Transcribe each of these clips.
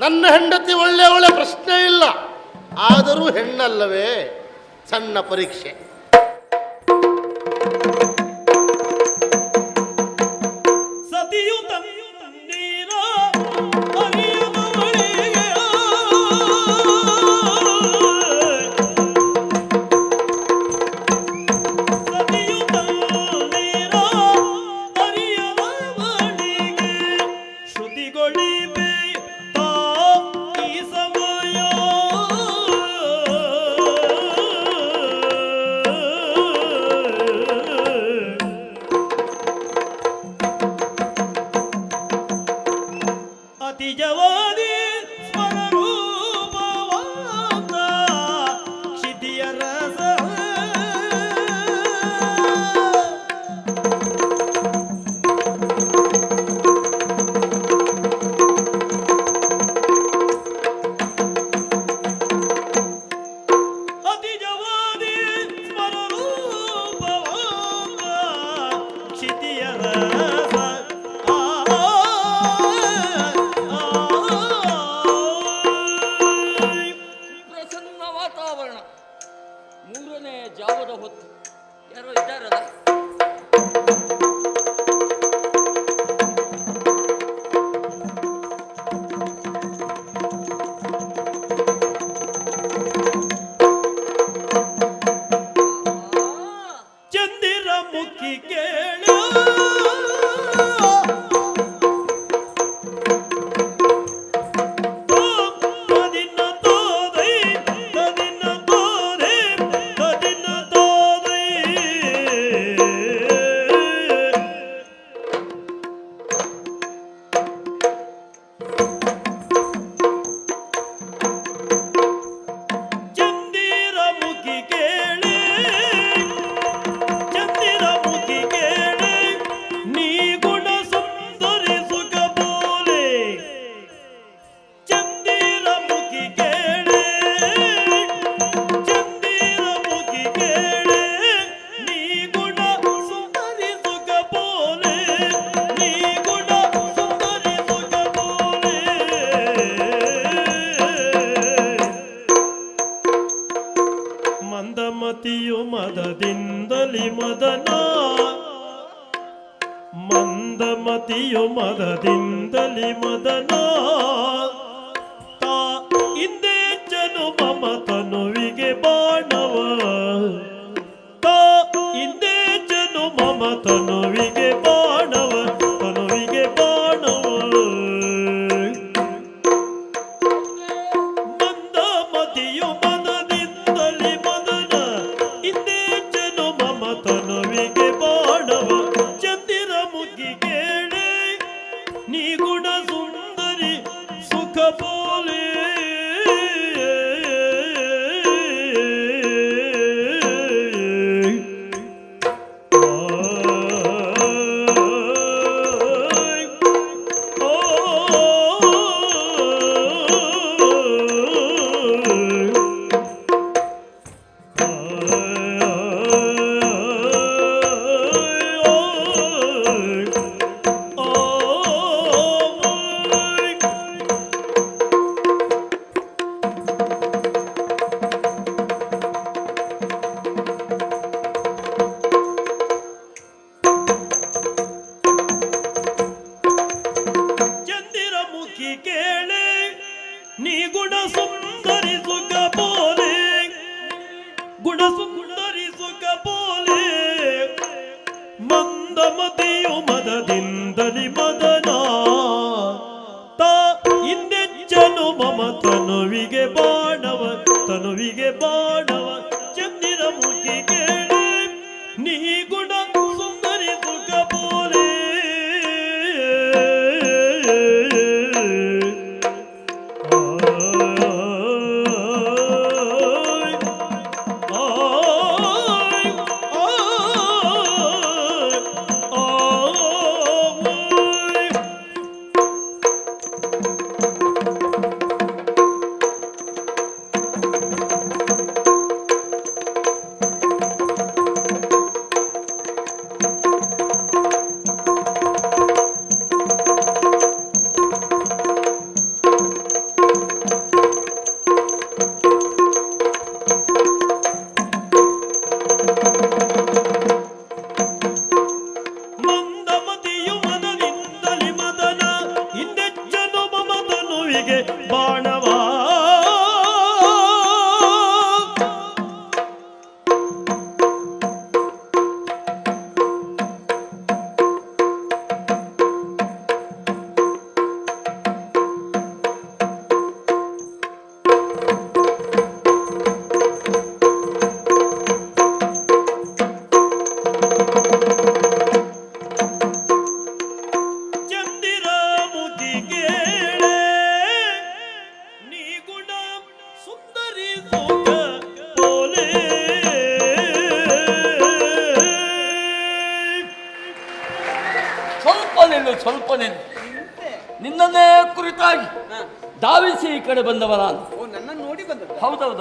ನನ್ನ ಹೆಂಡತಿ ಒಳ್ಳೆ ಒಳ್ಳೆ ಪ್ರಶ್ನೆ ಇಲ್ಲ. ಆದರೂ ಹೆಣ್ಣಲ್ಲವೇ? ಸಣ್ಣ ಪರೀಕ್ಷೆ. ಶ್ರುತಿಗೊಳಿ মমতা ಬಲಿ ಮದನ ತಾ ಇನ್ನೆಚ್ಚನು ಮಮ ತನುವಿಗೆ ಬಾಣವ ತನುವಿಗೆ ಬಾಣವ ಚಂದಿರ ಮುಖಿಗೆ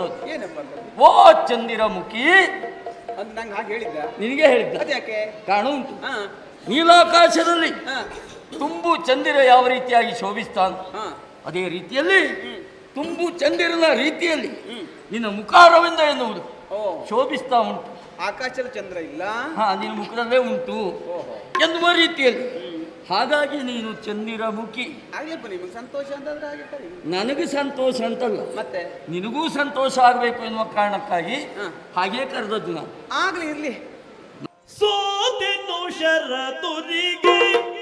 ಏನಪ್ಪ ಓ ಚಂದಿರ ಮುಖಿ ಅದು ನಂಗೆ ಹಾಗೆ ಹೇಳಿದ್ದ. ನಿನಗೆ ಹೇಳಿದ್ದ? ಅದ್ಯಾಕೆ? ಕಾಣು ಉಂಟು. ಹಾ. ನೀಲಾಕಾಶದಲ್ಲಿ ಹಾ. ತುಂಬು ಚಂದಿರ ಯಾವ ರೀತಿಯಾಗಿ ಶೋಭಿಸ್ತಾನ ಹಾ. ಅದೇ ರೀತಿಯಲ್ಲಿ ತುಂಬು ಚಂದಿರನ ರೀತಿಯಲ್ಲಿ ನಿನ್ನ ಮುಖಾರವಿಂದ ಎನ್ನುವುದು ಓ. ಶೋಭಿಸ್ತಾ ಉಂಟು. ಆಕಾಶದ ಚಂದ್ರ ಇಲ್ಲ? ಹಾ ನಿನ್ನ ಮುಖದಲ್ಲೇ ಉಂಟು. ಎನ್ನುವ ರೀತಿಯಲ್ಲಿ. ಹಾಗಾಗಿ ನೀನು ಚಂದಿರ ಮುಖಿ ಆಗ್ಲಿಪ್ಪ ನಿಮಗೆ ಸಂತೋಷ ಅಂತಂದ್ರೆ ಹಾಗೆ ಕರಿ. ನನಗೆ ಸಂತೋಷ ಅಂತಲ್ಲ. ಮತ್ತೆ? ನಿನಗೂ ಸಂತೋಷ ಆಗಬೇಕು ಎನ್ನುವ ಕಾರಣಕ್ಕಾಗಿ. ಹಾಗೇ ಕರೆದದ್ದು ನಾನು ಆಗ್ಲಿ ಇರ್ಲಿ. ಸೋತೆ ಶರದುರಿಗೆ ತತ್ತಿಮಿ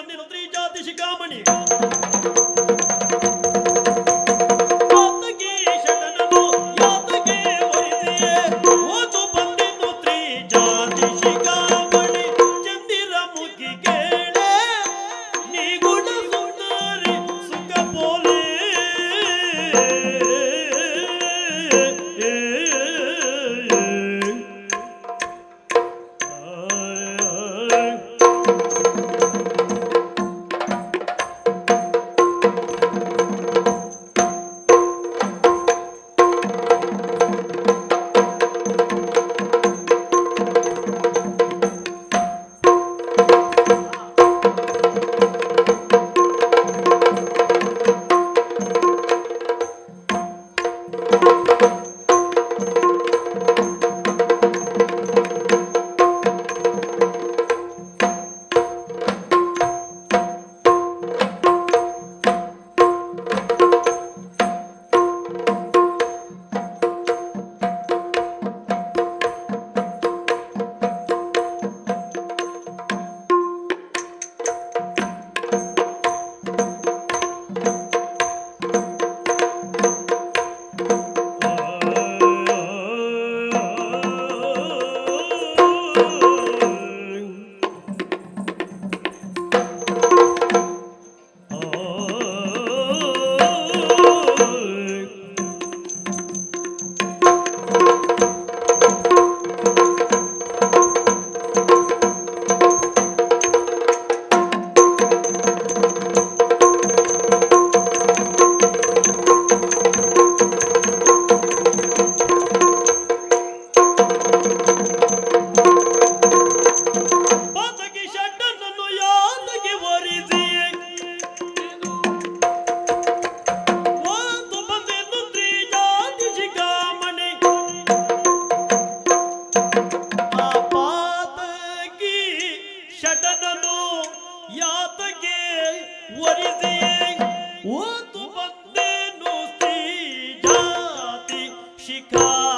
ಒರಿಸಿ ಓತು ಜಾತಿ ಶಿಖಾಮಣಿ. শিখা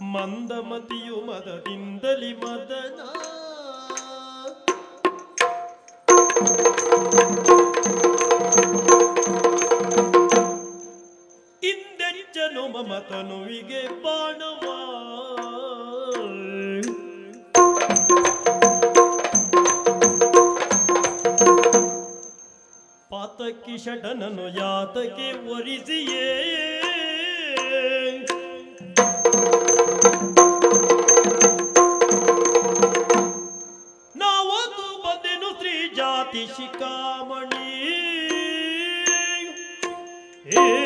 ಮಂದಮತಿಯು ಮದದಿಂದಲಿ ಮದನ ತನುವಿಗೆ ಬಾಣವಾ ಪಾತಕಿ ಷಡನನು ಯಾತಕ್ಕೆ ಒರಿಸಿಯೇ. ನಾವತ್ತು ಬಂದೆನು ಶ್ರೀ ಜಾತಿ ಶಿಖಾಮಣಿ. ಏ